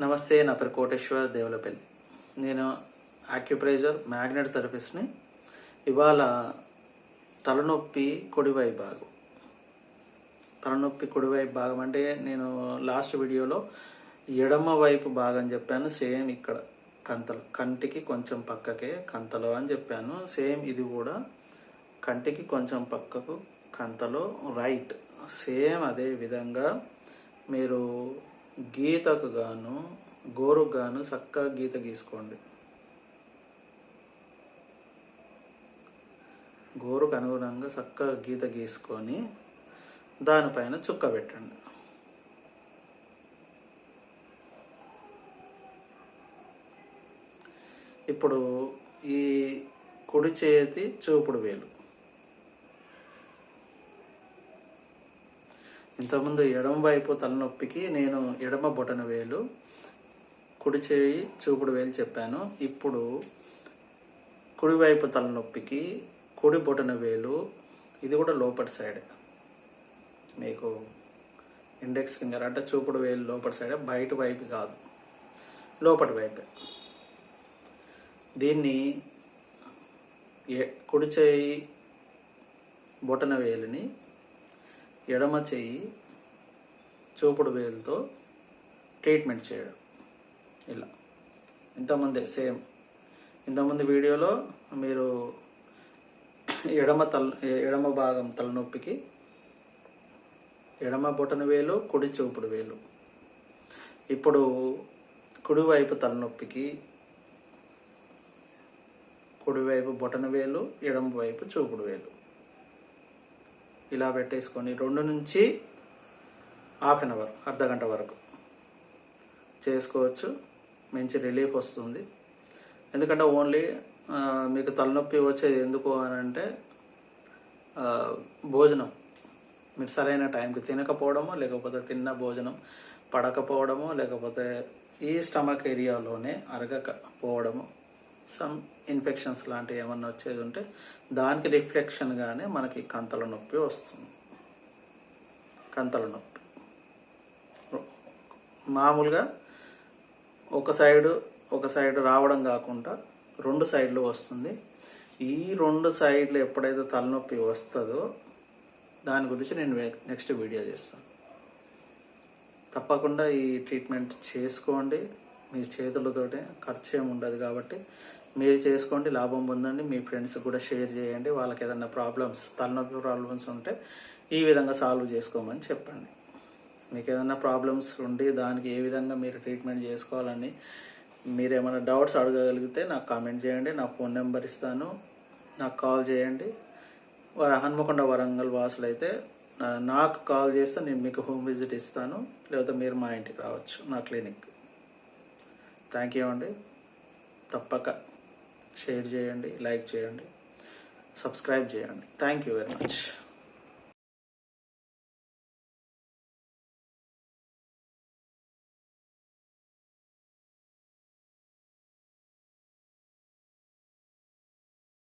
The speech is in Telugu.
నమస్తే నా పేరు కోటేశ్వర్ దేవులపల్లి. నేను ఆక్యుప్రైజర్ మ్యాగ్నెట్ థెరపిస్ట్ని ఇవాళ తలనొప్పి కుడివై భాగం. తలనొప్పి కుడివై భాగం అంటే నేను లాస్ట్ వీడియోలో ఎడమ వైపు భాగం చెప్పాను సేమ్ ఇక్కడ కంతలు. కంటికి కొంచెం పక్కకే కంతలో అని చెప్పాను. సేమ్ ఇది కూడా కంటికి కొంచెం పక్కకు కంతలో రైట్ సేమ్ అదే విధంగా మీరు గీతకు గాను గోరుకు గాను చక్కగా గీత గీసుకోండి. గోరుకు అనుగుణంగా చక్కగా గీత గీసుకొని దానిపైన చుక్క పెట్టండి. ఇప్పుడు ఈ కుడి చేతి చూపుడు వేలు. ఇంతకుముందు ఎడమ వైపు తలనొప్పికి నేను ఎడమ బొటన వేలు కుడి చేయి చూపుడు వేలు చెప్పాను. ఇప్పుడు కుడివైపు తలనొప్పికి కుడి బొటన వేలు ఇది కూడా లోపటి సైడ్. మీకు ఇండెక్స్ ఫింగర్ అంటే చూపుడు వేలు లోపటి సైడ్ బయట వైపు కాదు. లోపటి వైపే. దీన్ని ఏ- కుడి చేయి బొటన వేలుని ఎడమ చెయ్యి చూపుడు వేలుతో ట్రీట్మెంట్ చేయడం. ఇలా. ఇంతకుముందే సేమ్. ఇంతకుముందు వీడియోలో మీరు ఎడమ తల ఎడమ భాగం తలనొప్పికి ఎడమ బొటన వేలు కుడి చూపుడు వేలు. ఇప్పుడు కుడివైపు తలనొప్పికి కుడివైపు బొటన వేలు ఎడమ వైపు చూపుడు వేలు. ఇలా పెట్టేసుకొని రెండు నుంచి హాఫ్ అన్ అవర్ అర్ధ గంట వరకు. చేసుకోవచ్చు. మంచి రిలీఫ్ వస్తుంది. ఎందుకంటే ఓన్లీ మీకు తలనొప్పి వచ్చేది ఎందుకు అని అంటే భోజనం. మీరు సరైన టైంకి తినకపోవడమో లేకపోతే తిన్న భోజనం పడకపోవడమో లేకపోతే ఈ స్టమక్ ఏరియాలోనే అరగకపోవడము సమ్ ఇన్ఫెక్షన్స్ లాంటివి ఏమన్నా వచ్చేది ఉంటే దానికి రిఫ్లెక్షన్గానే మనకి కంతల నొప్పి వస్తుంది. కంతల నొప్పి. మామూలుగా ఒక సైడు ఒక సైడ్ రావడం కాకుండా రెండు సైడ్లు వస్తుంది. ఈ రెండు సైడ్లు ఎప్పుడైతే తలనొప్పి వస్తుందో దాని గురించి నేను నెక్స్ట్ వీడియో చేస్తాను. తప్పకుండా ఈ ట్రీట్మెంట్ చేసుకోండి. మీ చేతులతోటే ఖర్చు ఏమి ఉండదు కాబట్టి మీరు చేసుకోండి లాభం పొందండి మీ ఫ్రెండ్స్ కూడా షేర్ చేయండి వాళ్ళకి ఏదైనా ప్రాబ్లమ్స్ తలనొప్పి ప్రాబ్లమ్స్ ఉంటే ఈ విధంగా సాల్వ్ చేసుకోమని చెప్పండి. మీకు ఏదైనా ప్రాబ్లమ్స్ ఉండి దానికి ఏ విధంగా మీరు ట్రీట్మెంట్ చేసుకోవాలని మీరు ఏమైనా డౌట్స్ అడగగలిగితే నాకు కామెంట్ చేయండి నా ఫోన్ నెంబర్ ఇస్తాను నాకు కాల్ చేయండి. వారి హన్మకొండ వరంగల్ వాసులు అయితే నా- నాకు కాల్ చేస్తే నేను మీకు హోమ్ విజిట్ ఇస్తాను లేకపోతే మీరు మా ఇంటికి రావచ్చు నా క్లినిక్ థ్యాంక్ యూ అండి. తప్పక షేర్ చేయండి లైక్ చేయండి సబ్స్క్రైబ్ చేయండి. Thank you very much.